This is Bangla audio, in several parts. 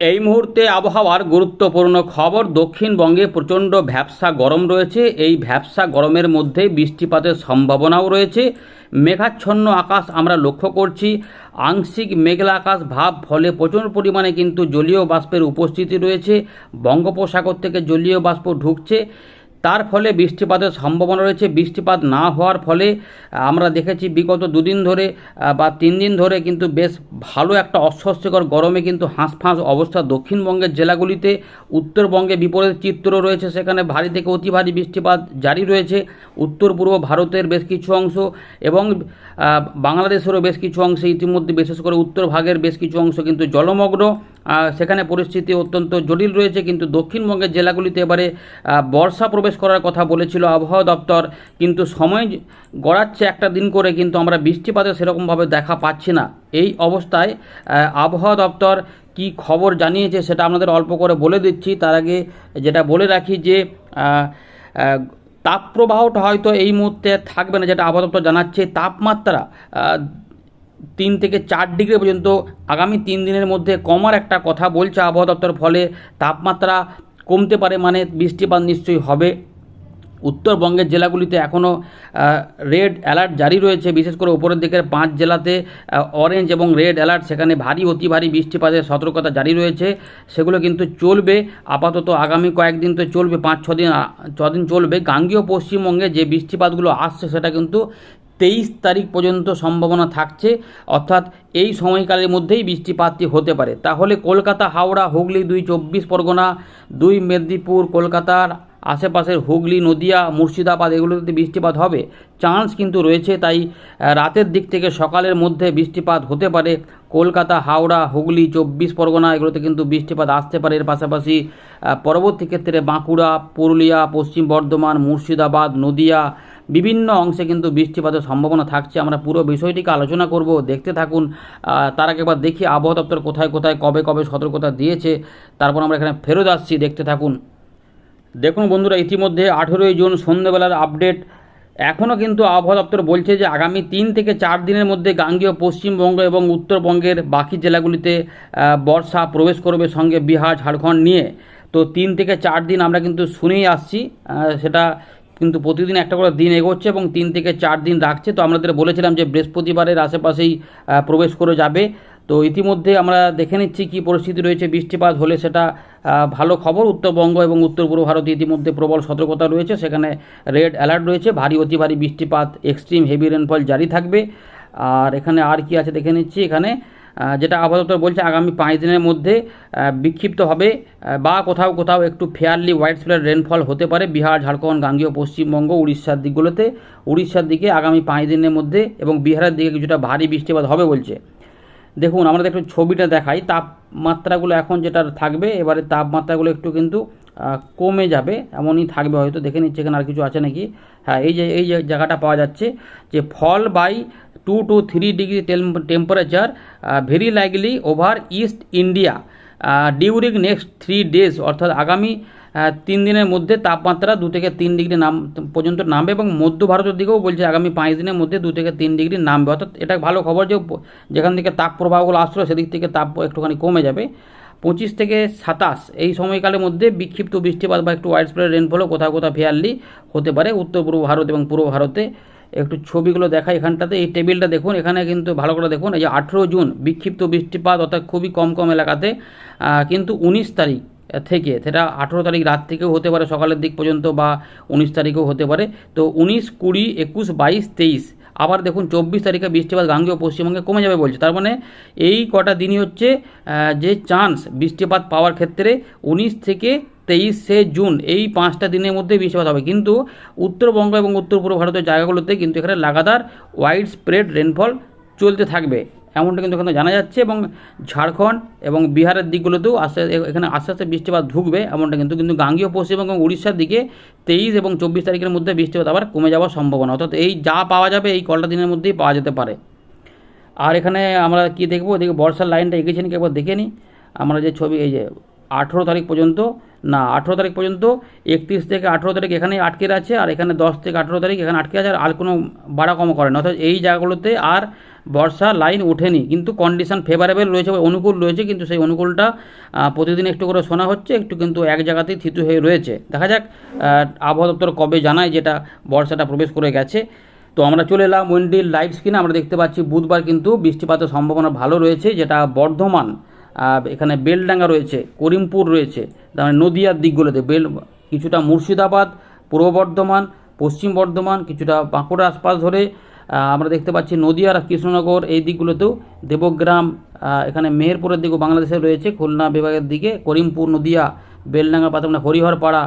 এই মুহূর্তে আবহাওয়ার গুরুত্বপূর্ণ খবর, দক্ষিণবঙ্গে প্রচণ্ড ভ্যাবসা গরম রয়েছে। এই ভ্যাবসা গরমের মধ্যে বৃষ্টিপাতের সম্ভাবনাও রয়েছে। মেঘাচ্ছন্ন আকাশ আমরা লক্ষ্য করছি। আংশিক মেঘলা আকাশ ভাব, ফলে প্রচুর পরিমাণে কিন্তু জলীয় বাষ্পের উপস্থিতি রয়েছে। বঙ্গোপসাগর থেকে জলীয় বাষ্প ঢুকছে। তার ফলে বৃষ্টিপাতের সম্ভাবনা রয়েছে। বৃষ্টিপাত না হওয়ার ফলে আমরা দেখেছি বিগত দুদিন ধরে বা তিন দিন ধরে কিন্তু বেশ ভালো একটা অস্বস্তিকর গরমে কিন্তু হাঁসফাঁস অবস্থা দক্ষিণবঙ্গের জেলাগুলিতে। উত্তরবঙ্গে বিপরীত চিত্র রয়েছে, সেখানে ভারী থেকে অতি ভারী বৃষ্টিপাত জারি রয়েছে। উত্তর পূর্ব ভারতের বেশ কিছু অংশ এবং বাংলাদেশেরও বেশ কিছু অংশে ইতিমধ্যে, বিশেষ করে উত্তর ভাগের বেশ কিছু অংশ কিন্তু জলমগ্ন। সেখানে পরিস্থিতি অত্যন্ত জটিল রয়েছে, কিন্তু দক্ষিণবঙ্গের জেলাগুলিতে এবারে বর্ষা প্রবেশ করার কথা বলেছিল আবহাওয়া দপ্তর, কিন্তু সময় গড়াচ্ছে একটা দিন করে, কিন্তু আমরা বৃষ্টিপাতে সেরকমভাবে দেখা পাচ্ছি না। এই অবস্থায় আবহাওয়া দপ্তর কি খবর জানিয়েছে সেটা আপনাদের অল্প করে বলে দিচ্ছি। তার আগে যেটা বলে রাখি যে তাপপ্রবাহটা হয়তো এই মুহূর্তে থাকবে না, যেটা আবহাওয়া দপ্তর জানাচ্ছে। তাপমাত্রা তিন থেকে চার ডিগ্রি পর্যন্ত আগামী তিন দিনের মধ্যে কমার একটা কথা বলছে আবহাওয়া দপ্তর, ফলে তাপমাত্রা কমতে পারে মানে বৃষ্টিপাত নিশ্চয়ই হবে। উত্তরবঙ্গের জেলাগুলিতে এখনও রেড অ্যালার্ট জারি রয়েছে। বিশেষ করে উপরের দিকের পাঁচ জেলাতে অরেঞ্জ এবং রেড অ্যালার্ট সেখানে ভারী, অতি ভারী বৃষ্টিপাতের সতর্কতা জারি রয়েছে। সেগুলো কিন্তু চলবে। আপাতত আগামী কয়েকদিন তো চলবে, পাঁচ ছ দিন আ- ছদিন চলবে। গাঙ্গীয় পশ্চিমবঙ্গে যে বৃষ্টিপাতগুলো আসছে, সেটা কিন্তু তেইশ তারিখ পর্যন্ত সম্ভাবনা থাকছে, অর্থাৎ এই সময়কালের মধ্যেই বৃষ্টিপাতটি হতে পারে। তাহলে কলকাতা, হাওড়া, হুগলি দুই চব্বিশ পরগনা, দুই মেদিনীপুর, কলকাতার আশেপাশের হুগলি, নদিয়া, মুর্শিদাবাদ এগুলোতে বৃষ্টিপাত হবে। চান্স কিন্তু রয়েছে, তাই রাতের দিক থেকে সকালের মধ্যে বৃষ্টিপাত হতে পারে। কলকাতা, হাওড়া, হুগলি, চব্বিশ পরগনা এগুলোতে কিন্তু বৃষ্টিপাত আসতে পারে। এর পাশাপাশি পরবর্তী ক্ষেত্রে বাঁকুড়া, পুরুলিয়া, পশ্চিম বর্ধমান, মুর্শিদাবাদ, নদিয়া বিভিন্ন অংশে কিন্তু বৃষ্টিপাতের সম্ভাবনা থাকছে। আমরা পুরো বিষয়টিকে আলোচনা করব। দেখতে থাকুন তার আগে একবার দেখি আবহাওয়া দপ্তর কোথায় কোথায়, কবে কবে সতর্কতা দিয়েছে। তারপর আমরা এখানে ফেরত আসছি, দেখতে থাকুন। দেখুন বন্ধুরা, ইতিমধ্যে আঠেরোই জুন সন্ধ্যেবেলার আপডেট। এখনও কিন্তু আবহাওয়া দপ্তর বলছে যে আগামী তিন থেকে চার দিনের মধ্যে গাঙ্গীয় পশ্চিমবঙ্গ এবং উত্তরবঙ্গের বাকি জেলাগুলিতে বর্ষা প্রবেশ করবে সঙ্গে বিহার, ঝাড়খণ্ড নিয়ে। তো তিন থেকে চার দিন আমরা কিন্তু শুনেই আসছি সেটা কিন্তু প্রতিদিন একটা করে দিন এগোচ্ছে এবং তিন থেকে চার দিন রাখছে। তো আমাদের বলেছিলাম যে বৃহস্পতিবারের আশেপাশেই প্রবেশ করে যাবে। তো ইতিমধ্যে আমরা দেখে নিচ্ছি কী পরিস্থিতি রয়েছে, বৃষ্টিপাত হলে সেটা ভালো খবর। উত্তরবঙ্গ এবং উত্তর পূর্ব ভারতে ইতিমধ্যে প্রবল সতর্কতা রয়েছে। সেখানে রেড অ্যালার্ট রয়েছে। ভারী, অতি ভারী বৃষ্টিপাত, এক্সট্রিম হেভি রেনফল জারি থাকবে। আর এখানে আর কি আছে দেখে নিচ্ছি। এখানে যেটা আপাতত বলছে আগামী পাঁচ দিনের মধ্যে বিক্ষিপ্তভাবে বা কোথাও কোথাও একটু ফেয়ারলি হোয়াইট স্প্রেড রেনফল হতে পারে, বিহার, ঝাড়খণ্ড, গাঙ্গীয়, পশ্চিমবঙ্গ, উড়িষ্যার দিকগুলোতে। উড়িষ্যার দিকে আগামী পাঁচ দিনের মধ্যে এবং বিহারের দিকে কিছুটা ভারী বৃষ্টিপাত হবে বলছে। দেখুন আমরা একটু ছবিটা দেখাই, তাপমাত্রাগুলো এখন যেটা থাকবে, এবারে তাপমাত্রাগুলো একটু কিন্তু কমে যাবে, এমনই থাকবে হয়তো, দেখে নিচ্ছে এখানে আর কিছু আছে নাকি? হ্যাঁ এই যে এই যে জায়গাটা পাওয়া যাচ্ছে, যে fall by two to three degree temperature very likely over east India during next three days অর্থাৎ আগামী তিন দিনের মধ্যে তাপমাত্রা দু থেকে তিন ডিগ্রি নাম, পর্যন্ত নামবে এবং মধ্য ভারতের দিকেও বলছে আগামী পাঁচ দিনের মধ্যে দু থেকে তিন ডিগ্রি নামবে। অর্থাৎ এটা ভালো খবর যে, যেখান থেকে তাপ প্রবাহগুলো আসলো, সেদিক থেকে তাপ একটুখানি কমে যাবে। পঁচিশ থেকে সাতাশ, এই সময়কালের মধ্যে বিক্ষিপ্ত বৃষ্টিপাত বা একটু ওয়াইড স্প্রেড রেনফলও কোথাও কোথাও ফেয়ারলি হতে পারে। উত্তর পূর্ব ভারত এবং পূর্ব ভারতে একটু ছবিগুলো দেখা এখানটাতে, এই টেবিলটা দেখুন, এখানে কিন্তু ভালো করে দেখুন, এই যে আঠেরো জুন, বিক্ষিপ্ত বৃষ্টিপাত, অর্থাৎ খুবই কম কম এলাকাতে। কিন্তু উনিশ তারিখ থেকে, সেটা আঠেরো তারিখ রাত থেকেও হতে পারে, সকালের দিক পর্যন্ত বা উনিশ তারিখেও হতে পারে। তো উনিশ কুড়ি, একুশ, বাইশ, তেইশ আবার দেখুন চব্বিশ তারিখে বৃষ্টিপাত গাঙ্গেয় পশ্চিমবঙ্গে কমে যাবে বলছে। তার মানে এই কটা দিনই হচ্ছে যে চান্স বৃষ্টিপাত পাওয়ার ক্ষেত্রে উনিশ থেকে তেইশে জুন এই পাঁচটা দিনের মধ্যে বৃষ্টিপাত হবে। কিন্তু উত্তরবঙ্গ এবং উত্তর পূর্ব ভারতের জায়গাগুলোতে কিন্তু এখানে লাগাতার ওয়াইড স্প্রেড রেনফল চলতে থাকবে। এমনটা কিন্তু এখানে জানা যাচ্ছে এবং ঝাড়খণ্ড এবং বিহারের দিকগুলোতেও আস্তে এখানে আস্তে আস্তে বৃষ্টিপাত ঢুকবে, এমনটা কিন্তু কিন্তু গাঙ্গীয় পশ্চিমবঙ্গ এবং উড়িষ্যার দিকে তেইশ এবং চব্বিশ তারিখের মধ্যে বৃষ্টিপাত আবার কমে যাওয়ার সম্ভাবনা। অর্থাৎ এই যা পাওয়া যাবে এই কলটা দিনের মধ্যেই পাওয়া যেতে পারে। আর এখানে আমরা কি দেখব? দেখি বর্ষার লাইনটা এঁকেছেন কি একবার দেখে নিই আমরা যে ছবি, এই যে আঠেরো তারিখ পর্যন্ত, না, আঠেরো তারিখ পর্যন্ত একত্রিশ থেকে আঠেরো তারিখ এখানে আটকে আছে, আর এখানে দশ থেকে আঠেরো তারিখ এখানে আটকে আছে, আর আর কোনো বাড়া কমও করে না। অর্থাৎ এই জায়গাগুলোতে আর বর্ষা লাইন ওঠেনি, কিন্তু কন্ডিশন ফেভারেবল রয়েছে বা অনুকূল রয়েছে, কিন্তু সেই অনুকূলটা প্রতিদিন একটু করে শোনা হচ্ছে, একটু কিন্তু এক জায়গাতেই থিতু হয়ে রয়েছে। দেখা যাক আবহাওয়া দপ্তর কবে জানায় যেটা বর্ষাটা প্রবেশ করে গেছে। তো আমরা চলে এলাম উইন্ডিল লাইভ স্ক্রিনে, আমরা দেখতে পাচ্ছি বুধবার কিন্তু বৃষ্টিপাতের সম্ভাবনা ভালো রয়েছে, যেটা বর্ধমান এখানে বেলডাঙ্গা রয়েছে, করিমপুর রয়েছে, তার মানে নদিয়ার দিকগুলোতে, বেল, কিছুটা মুর্শিদাবাদ, পূর্ব বর্ধমান, পশ্চিম বর্ধমান, কিছুটা বাঁকুড়া আশপাশ ধরে আমরা দেখতে পাচ্ছি নদিয়া আর কৃষ্ণনগর এই দিকগুলোতেও দেবগ্রাম এখানে মেহেরপুরের দিকেও বাংলাদেশে রয়েছে, খুলনা বিভাগের দিকে, করিমপুর, নদিয়া, বেলডাঙ্গা পাতা মানে হরিহরপাড়া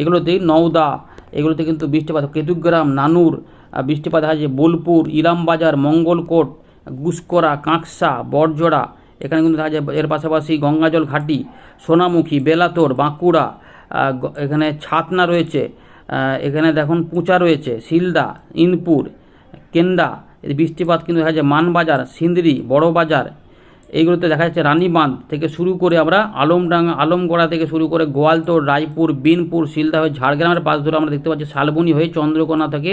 এগুলোতেই নওদা, এগুলোতে কিন্তু বৃষ্টিপাত, কেতুগ্রাম, নানুর বৃষ্টিপাত দেখা যাচ্ছে বোলপুর, ইলামবাজার, মঙ্গলকোট, গুসকরা, কাঁকসা বরজোড়া এখানে কিন্তু দেখা যায় এর পাশাপাশি গঙ্গাজল ঘাটি, সোনামুখী, বেলাতোর, বাঁকুড়া এখানে ছাতনা রয়েছে এখানে দেখুন পুঁচা রয়েছে, শিলদা, ইনপুর কেন্দা বৃষ্টিপাত কিন্তু দেখা যাচ্ছে মানবাজার, সিন্দ্রি বড় বাজার এইগুলোতে দেখা যাচ্ছে রানীবাঁধ থেকে শুরু করে আমরা আলমডাঙ্গা, আলমগড়া থেকে শুরু করে গোয়ালতোড় রায়পুর, বিনপুর শিলদা হয়ে ঝাড়গ্রামের পাশ ধরে আমরা দেখতে পাচ্ছি শালবনি হয়ে চন্দ্রকোনা থেকে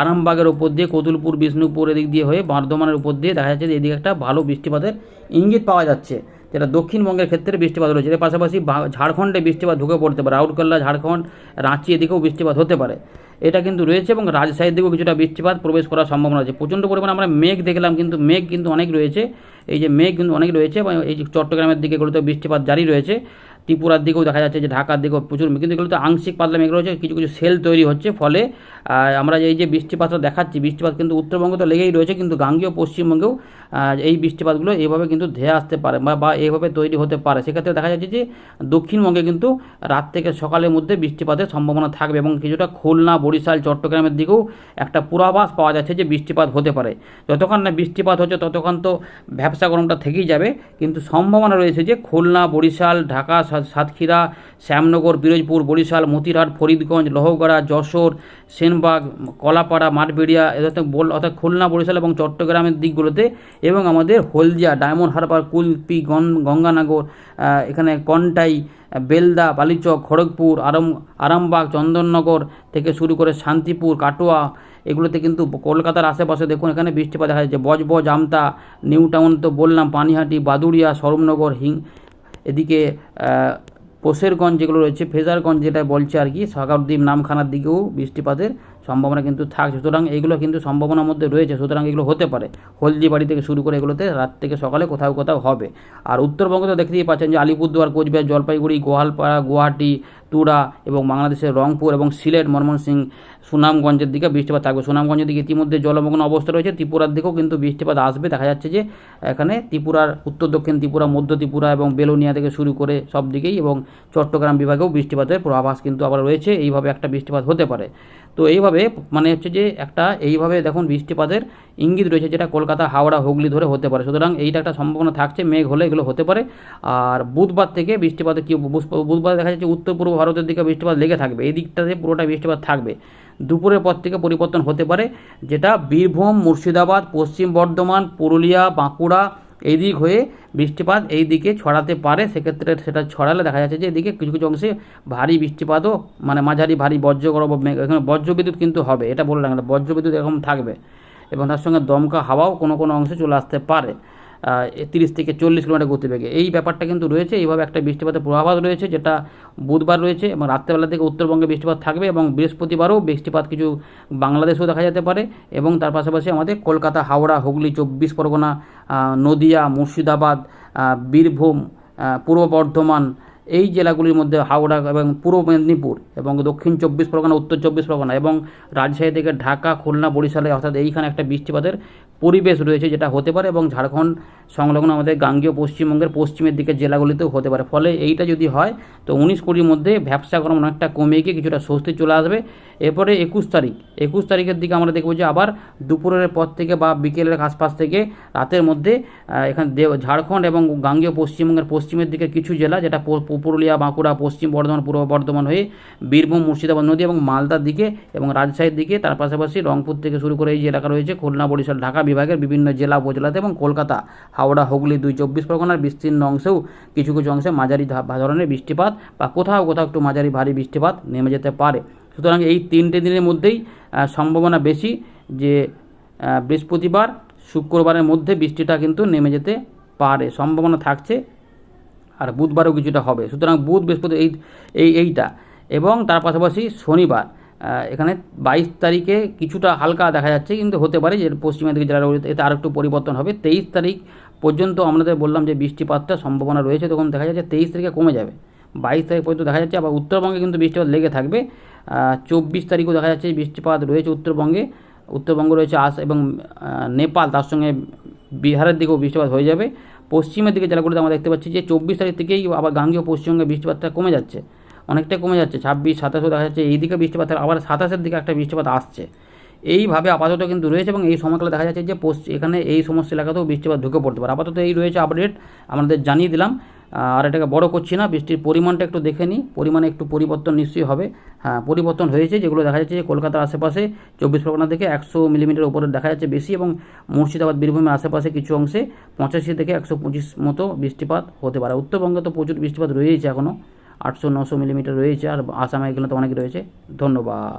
আরামবাগের উপর দিয়ে কতুলপুর, বিষ্ণুপুর এদিক দিয়ে হয়ে বর্ধমানের উপর দিয়ে দেখা যাচ্ছে যে এদিকে একটা ভালো বৃষ্টিপাতের ইঙ্গিত পাওয়া যাচ্ছে। যেটা দক্ষিণবঙ্গের ক্ষেত্রে বৃষ্টিপাত রয়েছে। এর পাশাপাশি ঝাড়খণ্ডে বৃষ্টিপাত ঢুকে পড়তে পারে। রাউরকেল্লা, ঝাড়খণ্ড, রাঁচি এদিকেও বৃষ্টিপাত হতে পারে। এটা কিন্তু রয়েছে এবং রাজশাহীর দিকেও কিছুটা বৃষ্টিপাত প্রবেশ করার সম্ভাবনা আছে প্রচণ্ড পরিমাণে আমরা মেঘ দেখলাম, কিন্তু মেঘ কিন্তু অনেক রয়েছে। এই যে মেঘ কিন্তু অনেক রয়েছে, এবং এই যে চট্টগ্রামের দিকে এগুলোতে বৃষ্টিপাত জারি রয়েছে, ত্রিপুরার দিকেও দেখা যাচ্ছে যে ঢাকার দিকেও প্রচুর। কিন্তু এগুলোতে আংশিক পাতলা মেঘ রয়েছে, কিছু কিছু সেল তৈরি হচ্ছে, ফলে আমরা এই যে বৃষ্টিপাতটা দেখাচ্ছি, বৃষ্টিপাত কিন্তু উত্তরবঙ্গে তো লেগেই রয়েছে, কিন্তু গাঙ্গীয় পশ্চিমবঙ্গেও এই বৃষ্টিপাতগুলো এইভাবে কিন্তু ধেয়ে আসতে পারে, বা বা এইভাবে তৈরি হতে পারে সেক্ষেত্রে দেখা যাচ্ছে যে দক্ষিণবঙ্গে কিন্তু রাত থেকে সকালের মধ্যে বৃষ্টিপাতের সম্ভাবনা থাকবে, এবং কিছুটা খুলনা, বরিশাল, চট্টগ্রামের দিকেও একটা পূর্বাভাস পাওয়া যাচ্ছে যে বৃষ্টিপাত হতে পারে যতক্ষণ না বৃষ্টিপাত হচ্ছে, ততক্ষণ তো ব্যবসা গরমটা থেকেই যাবে। কিন্তু সম্ভাবনা রয়েছে যে খুলনা, বরিশাল, ঢাকা সাতক্ষীরা, শ্যামনগর, বিরোজপুর, বরিশাল, মতিরহাট, ফরিদগঞ্জ, লহগড়া, যশোর, সেনবাগ, কলাপাড়া, মাঠবেড়িয়া, এদের বল অর্থাৎ খুলনা, বরিশাল এবং চট্টগ্রামের দিকগুলোতে এবং আমাদের হলদিয়া, ডায়মন্ড হারবার, কুলপি, গন- গঙ্গানগর এখানে কন্টাই বেলদা, বালিচক, খড়গপুর, আরাম, আরামবাগ, চন্দননগর থেকে শুরু করে শান্তিপুর, কাটোয়া, এগুলোতে কিন্তু কলকাতার আশেপাশে দেখুন এখানে বৃষ্টিপাত দেখা যাচ্ছে। বজবজ, আমতা, নিউ টাউন তো বললাম, পানিহাটি, বাদুড়িয়া, সরমনগর, হিং এদিকে পোষেরগঞ্জ যেগুলো রয়েছে, ফেজারগঞ্জ যেটা বলছে আর কি, সাগরদ্বীপ, নামখানার দিকেও বৃষ্টিপাতের সম্ভাবনা কিন্তু থাকছে সুতরাং এগুলো কিন্তু সম্ভাবনার মধ্যে রয়েছে, সুতরাং এগুলো হতে পারে। হলদিবাড়ি থেকে শুরু করে এগুলোতে রাত থেকে সকালে কোথাও কোথাও হবে। আর উত্তরবঙ্গে তো দেখতেই পাচ্ছেন যে আলিপুরদুয়ার, কোচবিহার, জলপাইগুড়ি, গোয়ালপাড়া, গুয়াহাটি, তুরা এবং বাংলাদেশের রংপুর এবং সিলেট ময়মনসিংহ সুনামগঞ্জের দিকে বৃষ্টিপাত থাকবে। সুনামগঞ্জের দিকে ইতিমধ্যে জলমগ্ন অবস্থা রয়েছে। ত্রিপুরার দিকেও কিন্তু বৃষ্টিপাত আসবে। দেখা যাচ্ছে যে এখানে ত্রিপুরার, উত্তর দক্ষিণ ত্রিপুরা, মধ্য ত্রিপুরা এবং বেলুনিয়া থেকে শুরু করে সব দিকেই এবং চট্টগ্রাম বিভাগেও বৃষ্টিপাতের পূর্বাভাস কিন্তু আবার রয়েছে। এইভাবে একটা বৃষ্টিপাত হতে পারে। তো এইভাবে মানে হচ্ছে যে একটা এইভাবে দেখুন বৃষ্টিপাতের ইঙ্গিত রয়েছে যেটা কলকাতা, হাওড়া, হুগলি ধরে হতে পারে। সুতরাং এইটা একটা সম্ভাবনা থাকছে, মেঘ হলে এগুলো হতে পারে। আর বুধবার থেকে বৃষ্টিপাতে কি বুধ- বুধবার দেখা যাচ্ছে উত্তর পূর্ব ভারতের দিকে বৃষ্টিপাত লেগে থাকবে। এই দিকটাতে পুরোটা বৃষ্টিপাত থাকবে। দুপুরের পর থেকে পরিবর্তন হতে পারে, যেটা বীরভূম, মুর্শিদাবাদ, পশ্চিম বর্ধমান, পুরুলিয়া, বাঁকুড়া এই দিক হয়ে বৃষ্টিপাত এই দিকে ছড়াতে পারে, সেক্ষেত্রে সেটা ছড়ালে দেখা যাচ্ছে যে এদিকে কিছু কিছু অংশে ভারী বৃষ্টিপাতও মানে মাঝারি ভারী বজ্রগর্ভ এখানে বজ্রবিদ্যুৎ কিন্তু হবে, এটা বললাম না, বজ্রবিদ্যুৎ এরকম থাকবে। এবং তার সঙ্গে দমকা হাওয়াও কোনো কোনো অংশে চলে আসতে পারে। তিরিশ থেকে চল্লিশ কিলোমিটার গতিবেগে। এই ব্যাপারটা কিন্তু রয়েছে। এইভাবে একটা বৃষ্টিপাতের পূর্বাভাস রয়েছে, যেটা বুধবার রয়েছে এবং রাত্রেবেলা থেকে উত্তরবঙ্গে বৃষ্টিপাত থাকবে এবং বৃহস্পতিবারও বৃষ্টিপাত কিছু বাংলাদেশেও দেখা যেতে পারে এবং তার পাশাপাশি আমাদের কলকাতা, হাওড়া, হুগলি, চব্বিশ পরগনা নদিয়া, মুর্শিদাবাদ বীরভূম পূর্ব বর্ধমান, এই জেলাগুলির মধ্যে হাওড়া এবং পূর্ব মেদিনীপুর এবং দক্ষিণ চব্বিশ পরগনা, উত্তর চব্বিশ পরগনা এবং রাজশাহী থেকে ঢাকা, খুলনা, বরিশালে অর্থাৎ এইখানে একটা বৃষ্টিপাতের পরিবেশ রয়েছে যেটা হতে পারে এবং ঝাড়খণ্ড সংলগ্ন আমাদের গাঙ্গীয় পশ্চিমবঙ্গের পশ্চিমের দিকের জেলাগুলিতেও হতে পারে। ফলে এইটা যদি হয়, তো উনিশ কুড়ির মধ্যে ব্যবসা গরম অনেকটা কমে গিয়ে কিছুটা স্বস্তি চলে আসবে। এরপরে একুশ তারিখ। একুশ তারিখের দিকে আমরা দেখব যে আবার দুপুরের পর থেকে বা বিকেলের আশপাশ থেকে রাতের মধ্যে এখানে ঝাড়খণ্ড এবং গাঙ্গীয় পশ্চিমবঙ্গের পশ্চিমের দিকে কিছু জেলা, যেটা পুরুলিয়া, বাঁকুড়া, পশ্চিম বর্ধমান, পূর্ব বর্ধমান হয়ে বীরভূম, মুর্শিদাবাদ নদী এবং মালদার দিকে এবং রাজশাহীর দিকে, তার পাশাপাশি রংপুর থেকে শুরু করে এই যে এলাকা রয়েছে, খুলনা, বরিশাল, ঢাকা বিভাগের বিভিন্ন জেলা উপজেলাতে এবং কলকাতা, হাওড়া, হুগলি, দুই চব্বিশ পরগনার বিস্তীর্ণ অংশেও কিছু কিছু অংশে মাঝারি ধরনের বৃষ্টিপাত বা কোথাও কোথাও একটু মাঝারি ভারী বৃষ্টিপাত নেমে যেতে পারে। সুতরাং এই তিনটে দিনের মধ্যেই সম্ভাবনা বেশি যে বৃহস্পতিবার, শুক্রবারের মধ্যে বৃষ্টিটা কিন্তু নেমে যেতে পারে, সম্ভাবনা থাকছে, আর বুধবারও কিছুটা হবে। সুতরাং বুধ, বৃহস্পতি এই এই, এইটা। এবং তার পাশাপাশি শনিবার এখানে বাইশ তারিখে কিছুটা হালকা দেখা যাচ্ছে, কিন্তু হতে পারে যে, পশ্চিমের দিকে জেলাগুলো এতে আরও একটু পরিবর্তন হবে। তেইশ তারিখ পর্যন্ত আমাদের বললাম যে, বৃষ্টিপাতটা সম্ভাবনা রয়েছে, তখন দেখা যাচ্ছে তেইশ তারিখে কমে যাবে। বাইশ তারিখ পর্যন্ত দেখা যাচ্ছে, আবার উত্তরবঙ্গে কিন্তু বৃষ্টিপাত লেগে থাকবে। চব্বিশ তারিখও দেখা যাচ্ছে বৃষ্টিপাত রয়েছে উত্তরবঙ্গে। উত্তরবঙ্গ রয়েছে আস এবং নেপাল, তার সঙ্গে বিহারের দিকেও বৃষ্টিপাত হয়ে যাবে। পশ্চিমের দিকে জেলাগুলিতে আমরা দেখতে পাচ্ছি যে চব্বিশ তারিখ থেকেই আবার গাঙ্গেয় পশ্চিমবঙ্গে বৃষ্টিপাতটা কমে যাচ্ছে। অনেকটাই কমে যাচ্ছে, ছাব্বিশ, সাতাশও দেখা যাচ্ছে এই দিকে বৃষ্টিপাত আবার সাতাশের দিকে একটা বৃষ্টিপাত আসছে। এইভাবে আপাতত কিন্তু রয়েছে এবং এই সময়কালে দেখা যাচ্ছে যে পশ্চিম এখানে এই সমস্ত এলাকাতেও বৃষ্টিপাত ঢুকে পড়তে পারে। আপাতত এই রয়েছে আপডেট আমাদের জানিয়ে দিলাম। আর এটাকে বড় করছি না, বৃষ্টির পরিমাণটা একটু দেখে নিই, পরিমাণে একটু পরিবর্তন নিশ্চয়ই হবে। হ্যাঁ পরিবর্তন হয়েছে, যেগুলো দেখা যাচ্ছে যে কলকাতার আশেপাশে, চব্বিশ পরগনা থেকে একশো মিলিমিটার উপরে দেখা যাচ্ছে বেশি এবং মুর্শিদাবাদ, বীরভূমের আশেপাশে কিছু অংশে পঁচাশি থেকে একশো পঁচিশ মতো বৃষ্টিপাত হতে পারে। উত্তরবঙ্গে তো প্রচুর বৃষ্টিপাত রয়েছে এখনও আটশো নশো মিলিমিটার রয়েছে আর আসামে এগুলো তো অনেক রয়েছে। ধন্যবাদ।